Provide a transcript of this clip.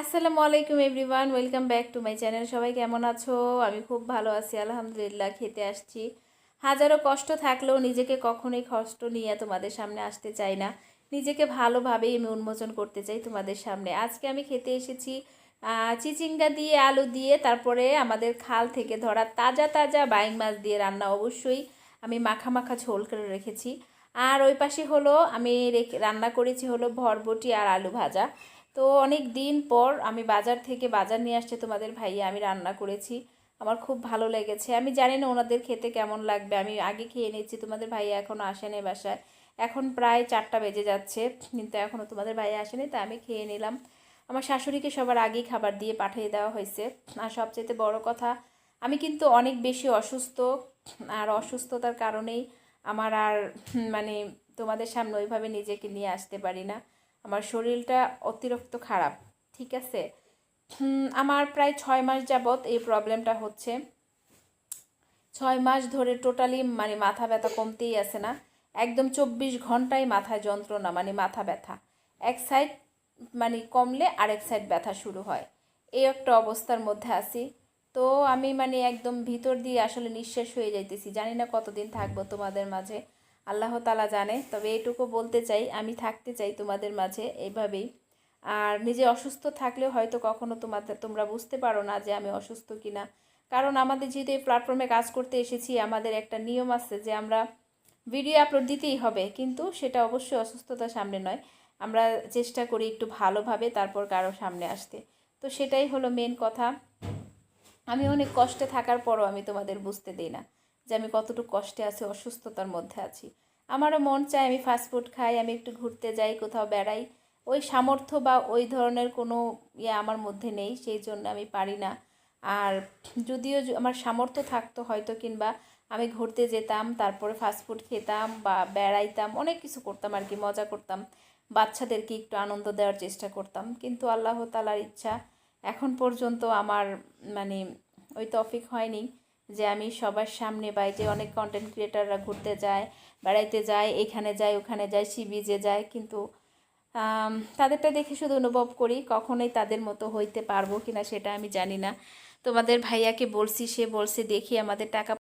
আসসালামু আলাইকুম everyone, welcome back to my channel. সবাই কেমন আছো? আমি খুব ভালো আছি, আলহামদুলিল্লাহ, খেতে আসছি। হাজারো কষ্ট থাকলেও নিজেকে কখনোই কষ্ট নিয়ে তোমাদের সামনে আসতে চাই না। নিজেকে ভালোভাবেই আমি উন্মোচন করতে চাই তোমাদের সামনে। আজকে আমি খেতে এসেছি চিচিঙ্গা দিয়ে, আলু দিয়ে, তারপরে আমাদের খাল থেকে ধরা তাজা তাজা বাইং মাছ দিয়ে রান্না। অবশ্যই আমি মাখা মাখা ঝোল করে রেখেছি। আর ওই পাশে হলো, আমি রান্না করেছি হলো ভরবটি আর আলু ভাজা। তো অনেক দিন পর আমি বাজার থেকে বাজার নিয়ে আসছে তোমাদের ভাইয়া, আমি রান্না করেছি। আমার খুব ভালো লেগেছে। আমি জানি না ওনাদের খেতে কেমন লাগবে। আমি আগে খেয়ে নিচ্ছি তোমাদের ভাইয়া এখনও আসেনি বাসায়। এখন প্রায় চারটা বেজে যাচ্ছে, কিন্তু এখনও তোমাদের ভাইয়া আসেনি, তাই আমি খেয়ে নিলাম। আমার শাশুড়িকে সবার আগেই খাবার দিয়ে পাঠিয়ে দেওয়া হয়েছে। আর সবচেয়ে বড় কথা, আমি কিন্তু অনেক বেশি অসুস্থ, আর অসুস্থতার কারণেই আমার আর মানে তোমাদের সামনে ওইভাবে নিজেকে নিয়ে আসতে পারি না। আমার শরীরটা অতিরিক্ত খারাপ, ঠিক আছে? আমার প্রায় ছয় মাস যাবৎ এই প্রবলেমটা হচ্ছে। ছয় মাস ধরে টোটালি মানে মাথা ব্যথা কমতেই আসে না। একদম চব্বিশ ঘন্টায় মাথায় যন্ত্রণা মানে মাথা ব্যথা। এক সাইড মানে কমলে আরেক সাইড ব্যথা শুরু হয়। এই একটা অবস্থার মধ্যে আছি। তো আমি মানে একদম ভিতর দিয়ে আসলে নিঃশ্বাস হয়ে যাইতেছি। জানি না কতদিন থাকব তোমাদের মাঝে। আল্লাহ তালা জানে। তবে এটুকু বলতে চাই, আমি থাকতে চাই তোমাদের মাঝে এইভাবেই আর নিজে অসুস্থ থাকলেও হয়তো কখনো তোমাদের তোমরা বুঝতে পারো না যে আমি অসুস্থ কিনা। কারণ আমাদের যেহেতু এই প্ল্যাটফর্মে কাজ করতে এসেছি, আমাদের একটা নিয়ম আছে যে আমরা ভিডিও আপলোড দিতেই হবে। কিন্তু সেটা অবশ্যই অসুস্থতার সামনে নয়। আমরা চেষ্টা করি একটু ভালোভাবে তারপর কারও সামনে আসতে। তো সেটাই হলো মেন কথা। আমি অনেক কষ্টে থাকার পরও আমি তোমাদের বুঝতে দিই না। যে আমি কতটুকু কষ্টে আছি, অসুস্থতার মধ্যে আছি। আমারও মন চায় আমি ফাস্টফুড খাই, আমি একটু ঘুরতে যাই, কোথাও বেড়াই। ওই সামর্থ্য বা ওই ধরনের কোনো ইয়ে আমার মধ্যে নেই, সেই জন্য আমি পারি না। আর যদিও আমার সামর্থ্য থাকতো হয়তো কিংবা আমি ঘুরতে যেতাম, তারপরে ফাস্টফুড খেতাম বা বেড়াইতাম, অনেক কিছু করতাম আর কি, মজা করতাম। বাচ্চাদেরকে একটু আনন্দ দেওয়ার চেষ্টা করতাম। কিন্তু আল্লাহ তালার ইচ্ছা, এখন পর্যন্ত আমার মানে ওই তফিক হয়নি। যে আমি সবার সামনে পাই যে অনেক কন্টেন্ট ক্রিয়েটাররা ঘুরতে যায়, বেড়াইতে যায়, এখানে যায়, ওখানে যায়, সি বিচে যায়, কিন্তু তাদেরটা দেখে শুধু অনুভব করি, কখনোই তাদের মতো হইতে পারব কিনা সেটা আমি জানি না। তোমাদের ভাইয়াকে বলছি, সে বলছে, দেখি আমাদের টাকা